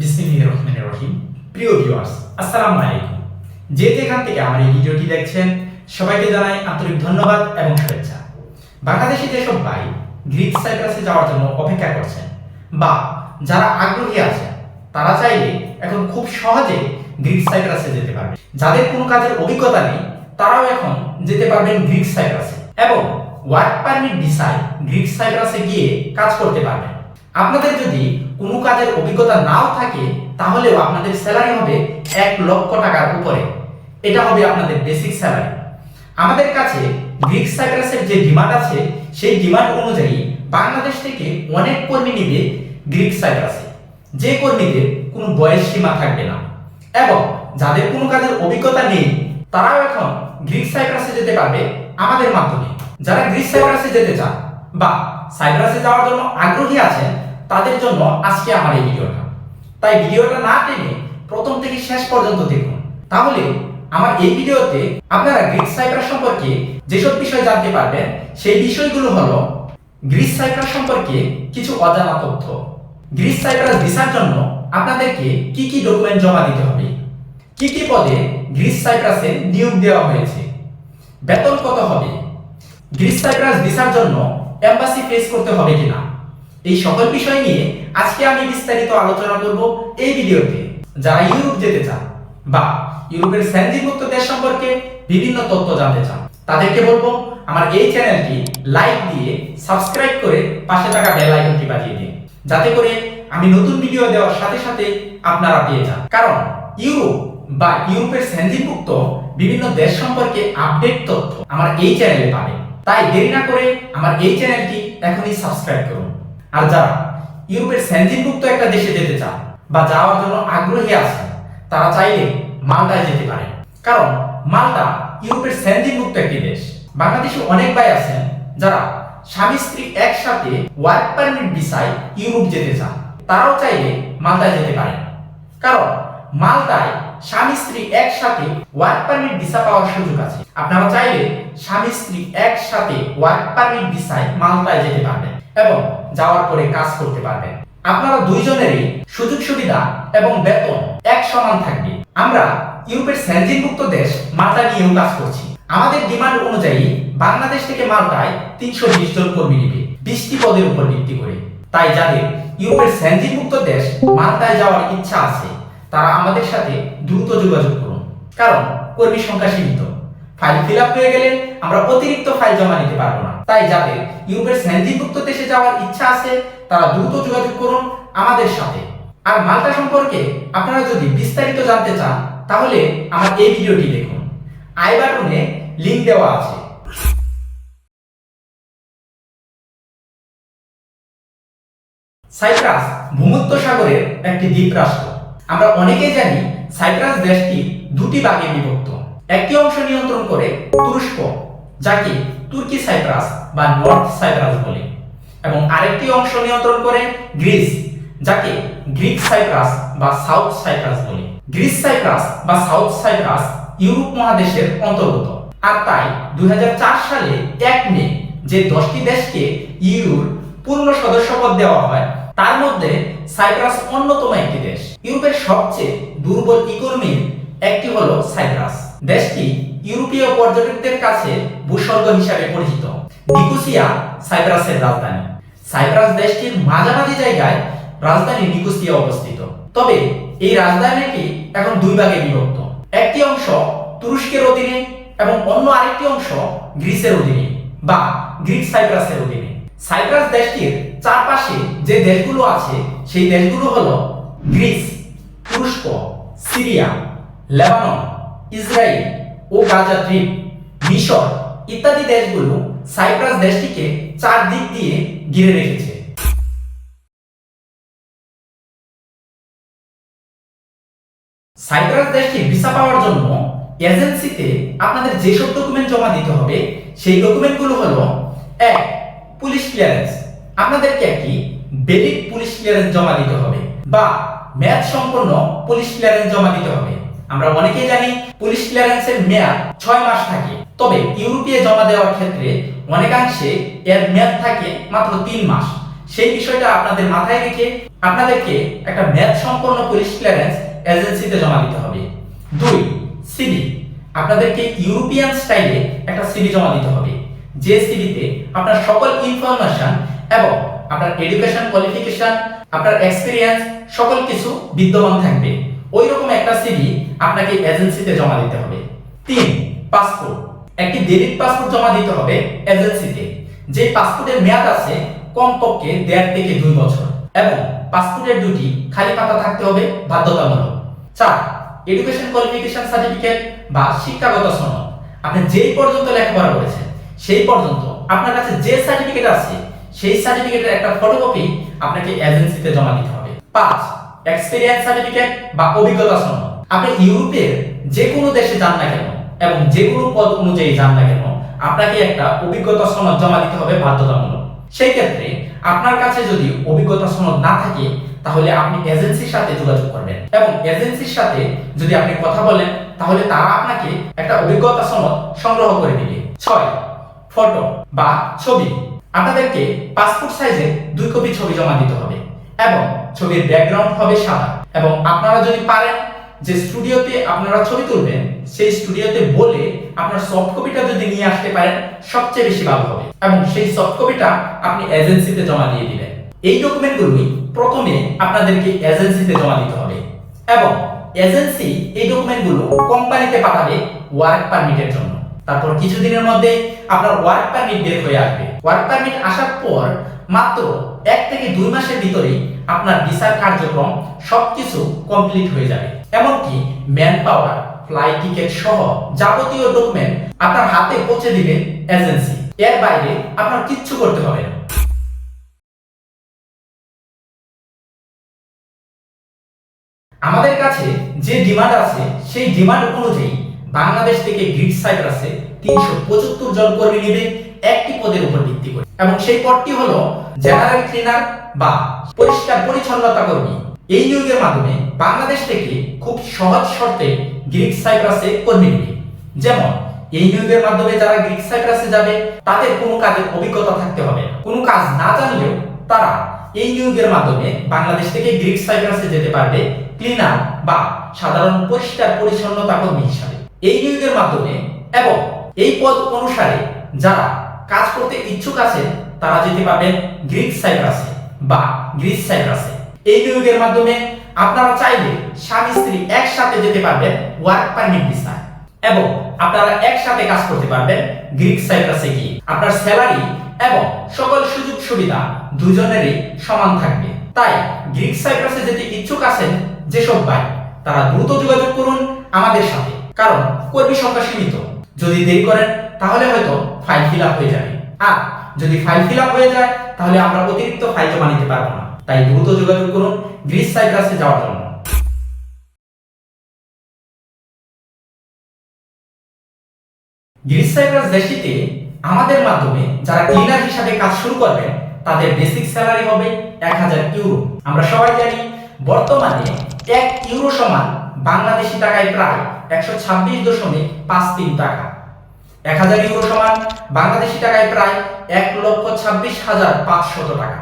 বিসমিল্লাহির প্রিয় ভিউয়ার্স আসসালামু আলাইকুম। যে যেখান থেকে আমার এই ভিডিওটি দেখছেন, সবাইকে জানাই আন্তরিক ধন্যবাদ এবং শুভেচ্ছা। বাংলাদেশে যেসব ভাই গ্রিক সাইপ্রাসে যাওয়ার জন্য অপেক্ষা করছেন বা যারা আগ্রহী আছেন, তারা চাইলে এখন খুব সহজে গ্রিক সাইপ্রাসে যেতে পারবে যাদের কোনো কাজের অভিজ্ঞতা নেই, তারাও এখন যেতে পারবেন গ্রিক সাইপ্রাসে এবং ওয়ার্ক পারমিট ভিসায় গ্রিক সাইপ্রাসে গিয়ে কাজ করতে পারবেন। আপনাদের যদি কোনো কাজের অভিজ্ঞতা নাও থাকে, তাহলেও আপনাদের স্যালারি হবে এক লক্ষ টাকার উপরে। এটা হবে আপনাদের বেসিক স্যালারি আমাদের কাছে গ্রিক সাইপ্রাসের যে ডিমান্ড আছে, সেই ডিমান্ড অনুযায়ী বাংলাদেশ থেকে অনেক কর্মী নিবে গ্রিক সাইপ্রাসে যে কর্মীদের কোনো বয়স সীমা থাকবে না। এবং যাদের কোনো কাজের অভিজ্ঞতা নেই, তারাও এখন গ্রিক সাইপ্রাসে যেতে পারবে আমাদের মাধ্যমে। যারা গ্রিক সাইপ্রাসে যেতে চান বা সাইপ্রাসে যাওয়ার জন্য আগ্রহী আছেন তাদের জন্য আজকে আমার এই ভিডিওটা। তাই ভিডিওটা না টেনে প্রথম থেকে শেষ পর্যন্ত দেখুন। তাহলে আমার এই ভিডিওতে আপনারা গ্রিক সাইপ্রাস সম্পর্কে যেসব বিষয় জানতে পারবেন, সেই বিষয়গুলো হলো গ্রিস সাইপ্রাস সম্পর্কে কিছু অজানা তথ্য। গ্রিস সাইপ্রাস ভিসার জন্য আপনাদেরকে কি কি ডকুমেন্ট জমা দিতে হবে? কি কি পদে গ্রিস সাইপ্রাসে নিয়োগ দেওয়া হয়েছে? বেতন কত হবে? গ্রিস সাইপ্রাস ভিসার জন্য এম্বাসি ফেস করতে হবে কিনা? এই সকল বিষয় নিয়ে আজকে আমি বিস্তারিত আলোচনা করব এই ভিডিওতে। যারা ইউরোপ যেতে চান বা ইউরোপের স্যান্ডিমুক্ত দেশ সম্পর্কে বিভিন্ন তথ্য জানতে চান, তাদেরকে বলব আমার এই চ্যানেলটি লাইক দিয়ে সাবস্ক্রাইব করে পাশে থাকা বেল আইকনটি বাজিয়ে দিন। যাতে করে আমি নতুন ভিডিও দেওয়ার সাথে সাথে আপনারা পেয়ে যান। কারণ ইউরোপ বা ইউরোপের স্যান্ডিমুক্ত বিভিন্ন দেশ সম্পর্কে আপডেট তথ্য আমার এই চ্যানেলে পাবেন। তাই দেরি না করে আমার এই চ্যানেলটি এখনই সাবস্ক্রাইব করুন। আর যারা ইউরোপের স্যান্ডিমুক্ত একটা দেশে যেতে চান বা যাওয়ার জন্য আগ্রহী আছেন তারা চাইলে মাল্টায় যেতে পারে। কারণ মাল্টা ইউরোপের স্যান্ডিমুক্ত একটি দেশ। বাংলাদেশে অনেক ভাই আছেন যারা স্বামী স্ত্রী একসাথে ওয়ার্ক পারমিট ভিসায় ইউরোপ যেতে চান। তারাও চাইলে মাল্টায় যেতে পারে কারণ মাল্টায় স্বামী স্ত্রী একসাথে ওয়ার্ক পারমিট ভিসা পাওয়ার সুযোগ আছে। আপনারা চাইলে স্বামী স্ত্রী একসাথে ওয়ার্ক পারমিট ভিসায় মাল্টায় যেতে পারবেন। এবং যাওয়ার পরে কাজ করতে পারবেন আপনারা দুইজনেরই সুযোগ সুবিধা এবং বেতন এক সমান থাকবে। আমরা ইউরোপের স্যান্ডিনভুক্ত দেশ মাল্টা নিয়েও কাজ করছি। আমাদের ডিমান্ড অনুযায়ী বাংলাদেশ থেকে মাল্টায় তিনশো বিশ জন কর্মী নিবে, বিশটি পদের উপর ভিত্তি করে। তাই যাদের ইউরোপের স্যান্ডিনভুক্ত দেশ মাল্টায় যাওয়ার ইচ্ছা আছে, তারা আমাদের সাথে দ্রুত যোগাযোগ করুন। কারণ কর্মী সংখ্যা সীমিত। ফাইল ফিল আপ হয়ে গেলে আমরা অতিরিক্ত ফাইল জমা নিতে পারব না। তাই যাদের ইউরোপের স্যান্ডিভুক্ত দেশে যাওয়ার ইচ্ছা আছে, তারা দ্রুত যোগাযোগ করুন আমাদের সাথে। আর মাল্টা সম্পর্কে আপনারা যদি বিস্তারিত জানতে চান, তাহলে আমার এই ভিডিওটি দেখুন। আই বাটনে লিংক দেওয়া আছে। সাইপ্রাস ভূমধ্য সাগরের একটি দ্বীপ রাষ্ট্র আমরা অনেকেই জানি সাইপ্রাস দেশটি দুটি ভাগে বিভক্ত। একটি অংশ নিয়ন্ত্রণ করে তুরস্ক, যাকে তুর্কি সাইপ্রাস বা নর্থ সাইপ্রাস বলে। এবং আরেকটি অংশ নিয়ন্ত্রণ করে গ্রিস, যাকে গ্রিক সাইপ্রাস বা সাউথ সাইপ্রাস বলে। গ্রিস সাইপ্রাস বা সাউথ সাইপ্রাস ইউরোপ মহাদেশের অন্তর্গত। আর তাই দুই হাজার চার সালে এক মে যে দশটি দেশকে ইউর পূর্ণ সদস্যপদ দেওয়া হয়, তার মধ্যে সাইপ্রাস অন্যতম একটি দেশ। ইউরোপের সবচেয়ে দুর্বল ইকোনমির একটি হলো সাইপ্রাস। দেশটি ইউরোপীয় পর্যটকদের কাছে ভূস্বর্গ হিসাবে পরিচিত। নিকোসিয়া, সাইপ্রাসের রাজধানী। সাইপ্রাস দেশটির মাঝামাঝি জায়গায় রাজধানী নিকোসিয়া অবস্থিত। তবে এই রাজধানীটি এখন দুই ভাগে বিভক্ত। একটি অংশ তুরস্কের অধীনে এবং অন্য আরেকটি অংশ গ্রিসের অধীনে বা গ্রিক সাইপ্রাসের অধীনে। সাইপ্রাস দেশটির চারপাশে যে দেশগুলো আছে, সেই দেশগুলো হলো গ্রিস, তুরস্ক, সিরিয়া, লেবানন ইসরায়েল ও গাজা দ্বীপ, মিশর ইত্যাদি দেশগুলো সাইপ্রাস দেশটিকে চার দিক দিয়ে ঘিরে রেখেছে। সাইপ্রাস দেশটি ভিসা পাওয়ার জন্য এজেন্সিতে আপনাদের যেসব ডকুমেন্ট জমা দিতে হবে, সেই ডকুমেন্টগুলো হলো, এক, পুলিশ ক্লিয়ারেন্স আপনাদেরকে একটি বেলিড পুলিশ ক্লিয়ারেন্স জমা দিতে হবে। বা মেয়াদ সম্পন্ন পুলিশ ক্লিয়ারেন্স জমা দিতে হবে। আমরা অনেকেই জানি পুলিশ ক্লিয়ারেন্সের মেয়াদ ছয় মাস থাকে। তবে ইউরোপীয় জমা দেওয়ার ক্ষেত্রে অনেকাংশে এর মেয়াদ থাকে মাত্র তিন মাস। সেই বিষয়টা আপনাদের মাথায় রেখে আপনাদেরকে একটা ম্যাথ সম্পন্ন পুলিশ ক্লিয়ারেন্স এজেন্সিতে জমা দিতে হবে। দুই সিভি আপনাদেরকে ইউরোপিয়ান স্টাইলে একটা সিভি জমা দিতে হবে। যে সিভিতে আপনার সকল ইনফরমেশন এবং আপনার এডুকেশন কোয়ালিফিকেশন আপনার এক্সপিরিয়েন্স সকল কিছু বিদ্যমান থাকবে। ওই রকম একটা সিভি আপনাকে এজেন্সিতে জমা দিতে হবে। তিন পাসপোর্ট একটি ডেবিট পাসপোর্ট জমা দিতে হবে এজেন্সিতে যে পাসপোর্টের মেয়াদ আছে কমপক্ষে দেড় থেকে দুই বছর এবং পাসপোর্টের দুটি খালি পাতা থাকতে হবে বাধ্যতামূলক। চার এডুকেশন কোয়ালিফিকেশন সার্টিফিকেট বা শিক্ষাগত সনদ। আপনি যেই পর্যন্ত লেখাপড়া করেছেন, সেই পর্যন্ত আপনার কাছে যে সার্টিফিকেট আছে, সেই সার্টিফিকেটের একটা ফটোকপি আপনাকে এজেন্সিতে জমা দিতে হবে। পাঁচ এক্সপিরিয়েন্স সার্টিফিকেট বা অভিজ্ঞতা সনদ আপনি ইউরোপের যে কোনো দেশে যান না কেন এবং যে কোনো পদ অনুযায়ী যান না কেন, আপনাকে একটা অভিজ্ঞতা সনদ জমা দিতে হবে বাধ্যতামূলক। সেই ক্ষেত্রে আপনার কাছে যদি অভিজ্ঞতা সনদ না থাকে, তাহলে আপনি এজেন্সির সাথে যোগাযোগ করবেন এবং এজেন্সির সাথে যদি আপনি কথা বলেন, তাহলে তারা আপনাকে একটা অভিজ্ঞতা সনদ সংগ্রহ করে দিবে। ছয়, ফটো বা ছবি। আপনাদেরকে পাসপোর্ট সাইজে দুই কপি ছবি জমা দিতে হবে এবং ছবির ব্যাকগ্রাউন্ড হবে সাদা। এবং আপনারা যদি পারেন যে স্টুডিওতে আপনারা ছবি তুলবেন, সেই স্টুডিওতে বলে আপনার সফট কপিটা যদি নিয়ে আসতে পারেন, সবচেয়ে বেশি ভালো হবে। এবং সেই সফট কপিটা আপনি এজেন্সিতে জমা দিয়ে দিবেন। এই ডকুমেন্টগুলোই প্রথমে আপনাদেরকে এজেন্সিতে জমা দিতে হবে। এবং এজেন্সি এই ডকুমেন্টগুলো কোম্পানিতে পাঠাবে ওয়ার্ক পারমিটের জন্য। তারপর কিছুদিনের মধ্যে আপনার ওয়ার্ক পারমিট বের হয়ে আসবে। ওয়ার্ক পারমিট আসার পর মাত্র এক থেকে দুই মাসের ভিতরেই আপনার ভিসার কার্যক্রম সবকিছু কমপ্লিট হয়ে যাবে। এমনকি ম্যান পাওয়ার ফ্লাইট টিকেট সহ যাবতীয় ডকুমেন্ট আপনার হাতে পৌঁছে দিবে এজেন্সি এর বাইরে আপনার কিচ্ছু করতে হবে না। আমাদের কাছে যে ডিমান্ড আছে, সেই ডিমান্ড অনুযায়ী বাংলাদেশ থেকে গ্রিড সাইপ্রাসে তিনশো পঁচাত্তর জন কর্মী নেবে। একটি পদের উপর ভিত্তি করে। এবং সেই পদটি হলো জেনারেল ক্লিনার বা পরিষ্কার পরিচ্ছন্নতা কর্মী। এই নিয়োগের মাধ্যমে বাংলাদেশ থেকে খুব সহজ শর্তে গ্রিক সাইপ্রাসে কর্মী নেবে। যেমন, এই নিয়োগের মাধ্যমে যারা গ্রিক সাইপ্রাসে যাবে, তাদের কোনো কাজের অভিজ্ঞতা থাকতে হবে। কোনো কাজ না জানলেও তারা এই নিয়োগের মাধ্যমে বাংলাদেশ থেকে গ্রিক সাইপ্রাসে যেতে পারবে ক্লিনার বা সাধারণ পরিষ্কার পরিচ্ছন্নতা কর্মী হিসাবে। এই নিয়োগের মাধ্যমে এবং এই পদ অনুসারে যারা কাজ করতে ইচ্ছুক আছে, তারা যেতে পারবেন গ্রিক সাইপ্রাসে বা গ্রিস সাইপ্রাসে। এই নিয়োগের মাধ্যমে আপনারা চাইলে স্বামী স্ত্রী একসাথে যেতে পারবেন ওয়ার্ক পারমিট ভিসায় এবং আপনারা একসাথে কাজ করতে পারবেন গ্রিক সাইপ্রাসে গিয়ে। আপনার স্যালারি এবং সকল সুযোগ সুবিধা দুজনেরই সমান থাকবে। তাই গ্রিক সাইপ্রাসে যেতে ইচ্ছুক আছেন যেসব ভাই, তারা দ্রুত যোগাযোগ করুন আমাদের সাথে। কারণ কর্মী সংখ্যা সীমিত। যদি দেরি করেন, তাহলে হয়তো ফাইল ফিল আপ হয়ে যাবে। আর যদি ফাইল ফিল আপ হয়ে যায়, তাহলে আমরা অতিরিক্ত ফাইল জমা নিতে পারব না। তাই দ্রুত যোগাযোগ করুন গ্রিস সাইপ্রাসে যাওয়ার জন্য। গ্রিস সাইপ্রাস দেশটিতে আমাদের মাধ্যমে যারা ক্লিনার হিসাবে কাজ শুরু করবেন, তাদের বেসিক স্যালারি হবে এক হাজার ইউরো আমরা সবাই জানি, বর্তমানে এক ইউরো সমান বাংলাদেশি টাকায় প্রায় একশো ছাব্বিশ দশমিক পাঁচ তিন টাকা। এক হাজার ইউরো সমান বাংলাদেশি টাকায় প্রায় এক লক্ষ ছাব্বিশ হাজার পাঁচশত টাকা।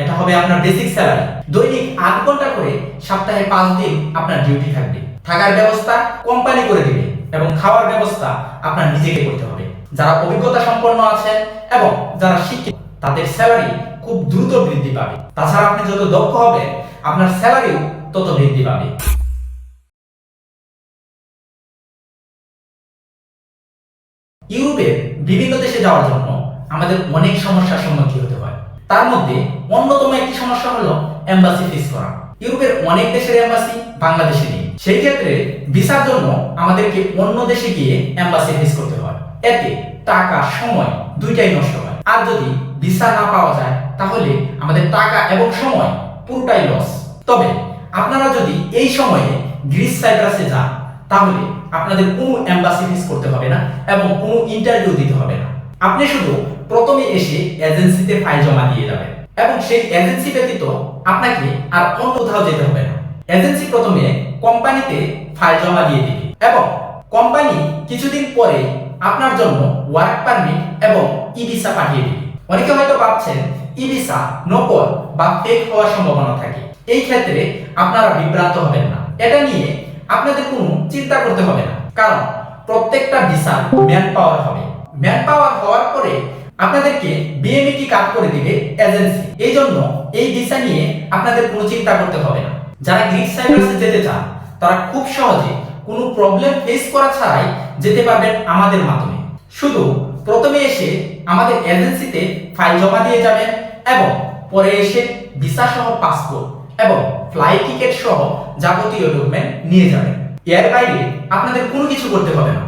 এটা হবে আপনার বেসিক স্যালারি দৈনিক আট ঘণ্টা করে সপ্তাহে পাঁচ দিন আপনার ডিউটি থাকবে। থাকার ব্যবস্থা কোম্পানি করে দিবে এবং খাওয়ার ব্যবস্থা আপনার নিজেকে করতে হবে। যারা অভিজ্ঞতা সম্পন্ন আছেন এবং যারা শিক্ষিত, তাদের স্যালারি খুব দ্রুত বৃদ্ধি পাবে। তাছাড়া আপনি যত দক্ষ হবেন, আপনার স্যালারিও তত বৃদ্ধি পাবে। ইউরোপের বিভিন্ন দেশে যাওয়ার জন্য আমাদের অনেক সমস্যার সম্মুখীন হতে হয়। তার মধ্যে অন্যতম একটি সমস্যা হলো এম্বাসি ফিস করা। ইউরোপের অনেক দেশের এম্বাসি বাংলাদেশে নেই। সেই ক্ষেত্রে ভিসার জন্য আমাদেরকে অন্য দেশে গিয়ে এম্বাসি ফিস করতে হয়। এতে টাকা, সময় দুইটাই নষ্ট হয়। আর যদি ভিসা না পাওয়া যায়, তাহলে আমাদের টাকা এবং সময় পুরোটাই লস তবে আপনারা যদি এই সময়ে গ্রিস সাইপ্রাসে যান, তাহলে আপনাদের কোনো এম্বাসি ফিস করতে হবে না এবং কোনো ইন্টারভিউ দিতে হবে না। আপনি শুধু প্রথমে এসে এজেন্সিতে ফাইল জমা দিয়ে যাবেন এবং সেই এজেন্সি ব্যতীত আপনাকে আর অন্য কোথাও যেতে হবে না। এজেন্সি প্রথমে কোম্পানিতে ফাইল জমা দিয়ে দিবে এবং কোম্পানি কিছুদিন পরে আপনার জন্য ওয়ার্ক পারমিট এবং ই ভিসা পাঠিয়ে দিবে। অনেকে হয়তো ভাবছেন ই ভিসা নকল বা ফেক হওয়ার সম্ভাবনা থাকে। এই ক্ষেত্রে আপনারা বিভ্রান্ত হবেন না। এটা নিয়ে আপনাদের কোনো চিন্তা করতে হবে না। কারণ প্রত্যেকটা ভিসা ম্যান পাওয়ার হবে। ম্যান পাওয়ার হওয়ার পরে আপনাদেরকে বিএমইটি কাজ করে দিবে? এজেন্সি এই জন্য এই ভিসা নিয়ে আপনাদের কোনো চিন্তা করতে হবে না। যারা গ্রিক সাইপ্রাসে যেতে চান, তারা খুব সহজে কোনো প্রবলেম ফেস করা ছাড়াই যেতে পারবেন আমাদের মাধ্যমে। শুধু প্রথমে এসে আমাদের এজেন্সিতে ফাইল জমা দিয়ে যাবেন এবং পরে এসে ভিসা সহ পাসপোর্ট এবং ফ্লাইট টিকিট সহ যাবতীয় ডকুমেন্ট নিয়ে যাবেন এর বাইরে আপনাদের কোনো কিছু করতে হবে না।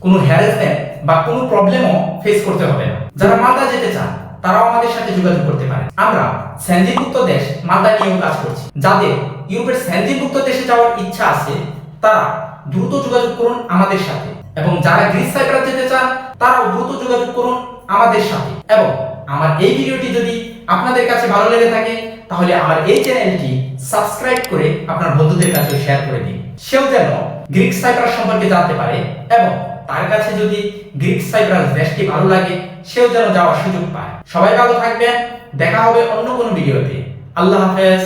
কোনো হ্যারাসমেন্ট বা কোনো প্রবলেমও ফেস করতে হবে না। যারা মালদা যেতে চান, তারাও আমাদের সাথে যোগাযোগ করতে পারেন। আমরা স্যানজিভুক্ত দেশ মালদা নিয়েও কাজ করছি। যাদের ইউরোপের স্যানজিভুক্ত দেশে যাওয়ার ইচ্ছা আছে, তারা দ্রুত যোগাযোগ করুন আমাদের সাথে। এবং যারা গ্রিস সাইপ্রাস যেতে চান, তারাও দ্রুত যোগাযোগ করুন আমাদের সাথে। এবং আমার এই ভিডিওটি যদি আপনাদের কাছে ভালো লেগে থাকে তাহলে আমার এই চ্যানেলটি সাবস্ক্রাইব করে আপনার বন্ধুদের কাছে শেয়ার করে দিন। সেও যেন গ্রিক সাইপ্রাস সম্পর্কে জানতে পারে এবং তার কাছে যদি গ্রিক সাইপ্রাস দেশটি ভালো লাগে, সেও যেন যাওয়ার সুযোগ পায়। সবাই ভালো থাকবেন। দেখা হবে অন্য কোনো ভিডিওতে। আল্লাহ হাফেজ।